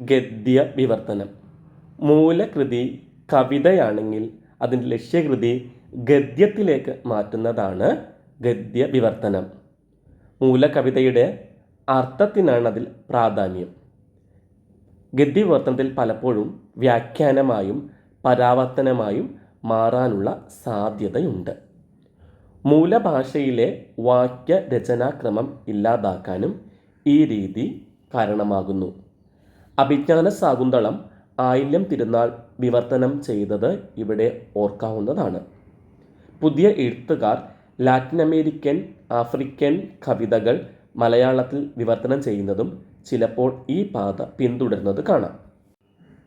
ഗദ്യ വിവർത്തനം മൂലകൃതി കവിതയാണെങ്കിൽ അതിന്റെ ലക്ഷ്യകൃതി ഗദ്യത്തിലേക്ക് മാറ്റുന്നതാണ് ഗദ്യ വിവർത്തനം മൂലകവിതയുടെ അർത്ഥത്തിനാണ് അതിൽ പ്രാധാന്യം. ഗദ്യ വിവർത്തനത്തിൽ പലപ്പോഴും വ്യാഖ്യാനമായും പരാവർത്തനമായും മാറാനുള്ള സാധ്യതയുണ്ട്. മൂലഭാഷയിലെ വാക്യരചനാക്രമം ഇല്ലാതാക്കാനും ഈ രീതി കാരണമാകുന്നു. അഭിജ്ഞാന ശാകുന്തളം ആയില്യം തിരുനാൾ വിവർത്തനം ചെയ്തത് ഇവിടെ ഓർക്കാവുന്നതാണ്. പുതിയ എഴുത്തുകാർ ലാറ്റിൻ അമേരിക്കൻ ആഫ്രിക്കൻ കവിതകൾ മലയാളത്തിൽ വിവർത്തനം ചെയ്യുന്നതും ചിലപ്പോൾ ഈ പാത പിന്തുടരുന്നത് കാണാം.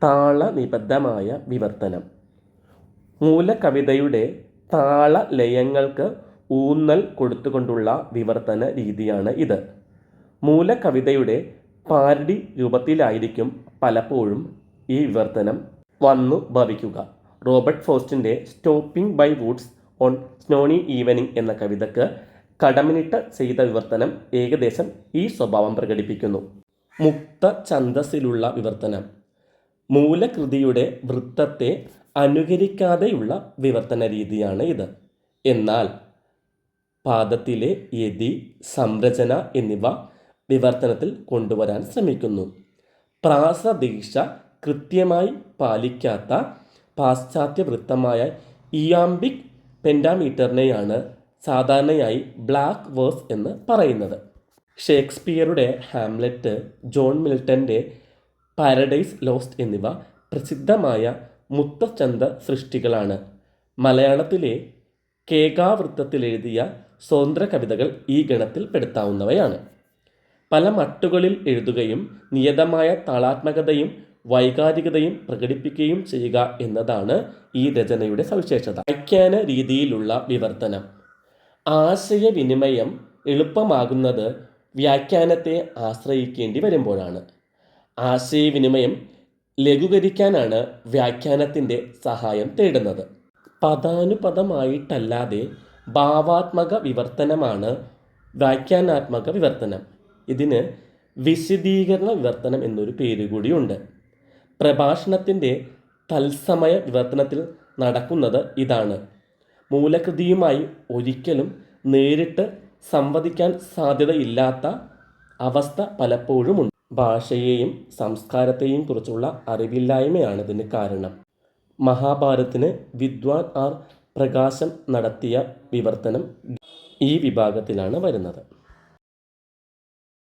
താളനിബദ്ധമായ വിവർത്തനം. മൂലകവിതയുടെ താള ലയങ്ങൾക്ക് ഊന്നൽ കൊടുത്തുകൊണ്ടുള്ള വിവർത്തന രീതിയാണ് ഇത്. മൂലകവിതയുടെ പാരഡി രൂപത്തിലായിരിക്കും പലപ്പോഴും ഈ വിവർത്തനം വന്നു ഭവിക്കുക. Robert ഫോസ്റ്റിന്റെ stopping by woods on snowy evening എന്ന കവിതയ്ക്ക് കടമിനിട്ട് ചെയ്ത വിവർത്തനം ഏകദേശം ഈ സ്വഭാവം പ്രകടിപ്പിക്കുന്നു. മുക്ത ഛന്ദസ്സിലുള്ള വിവർത്തനം. മൂലകൃതിയുടെ വൃത്തത്തെ അനുകരിക്കാതെയുള്ള വിവർത്തന രീതിയാണ് ഇത്. എന്നാൽ പാദത്തിലെ യതി സംരചന എന്നിവ വിവർത്തനത്തിൽ കൊണ്ടുവരാൻ ശ്രമിക്കുന്നു. പ്രാസദീക്ഷ കൃത്യമായി പാലിക്കാത്ത പാശ്ചാത്യ വൃത്തമായ ഇയാംബിക് പെൻഡാമീറ്ററിനെയാണ് സാധാരണയായി ബ്ലാക്ക് വേഴ്സ് എന്ന് പറയുന്നത്. ഷേക്സ്പിയറുടെ ഹാംലെറ്റ് ജോൺ മിൽട്ടന്റെ പാരഡൈസ് ലോസ്റ്റ് എന്നിവ പ്രസിദ്ധമായ മുത്തച്ഛന്ത സൃഷ്ടികളാണ്. മലയാളത്തിലെ കേകാവൃത്തത്തിലെഴുതിയ സ്വതന്ത്ര കവിതകൾ ഈ ഗണത്തിൽ പെടുത്താവുന്നവയാണ്. പല മട്ടുകളിൽ എഴുതുകയും നിയതമായ താളാത്മകതയും വൈകാരികതയും പ്രകടിപ്പിക്കുകയും ചെയ്യുക എന്നതാണ് ഈ രചനയുടെ സവിശേഷത. വ്യാഖ്യാന രീതിയിലുള്ള വിവർത്തനം. ആശയവിനിമയം എളുപ്പമാകുന്നത് വ്യാഖ്യാനത്തെ ആശ്രയിക്കേണ്ടി വരുമ്പോഴാണ്. ആശയവിനിമയം ലഘൂകരിക്കാനാണ് വ്യാഖ്യാനത്തിന്റെ സഹായം തേടുന്നത്. പദാനുപദമായിട്ടല്ലാതെ ഭാവാത്മക വിവർത്തനമാണ് വ്യാഖ്യാനാത്മക വിവർത്തനം. ഇതിന് വിശദീകരണ വിവർത്തനം എന്നൊരു പേര് കൂടിയുണ്ട്. പ്രഭാഷണത്തിന്റെ തത്സമയ വിവർത്തനത്തിൽ നടക്കുന്നത് ഇതാണ്. മൂലകൃതിയുമായി ഒരിക്കലും നേരിട്ട് സംവദിക്കാൻ സാധ്യതയില്ലാത്ത അവസ്ഥ പലപ്പോഴുമുണ്ട്. ഭാഷയെയും സംസ്കാരത്തെയും കുറിച്ചുള്ള അറിവില്ലായ്മയാണ് ഇതിന് കാരണം. മഹാഭാരതത്തിന് വിദ്വാൻ ആർ പ്രകാശം നടത്തിയ വിവർത്തനം ഈ വിഭാഗത്തിലാണ് വരുന്നത്.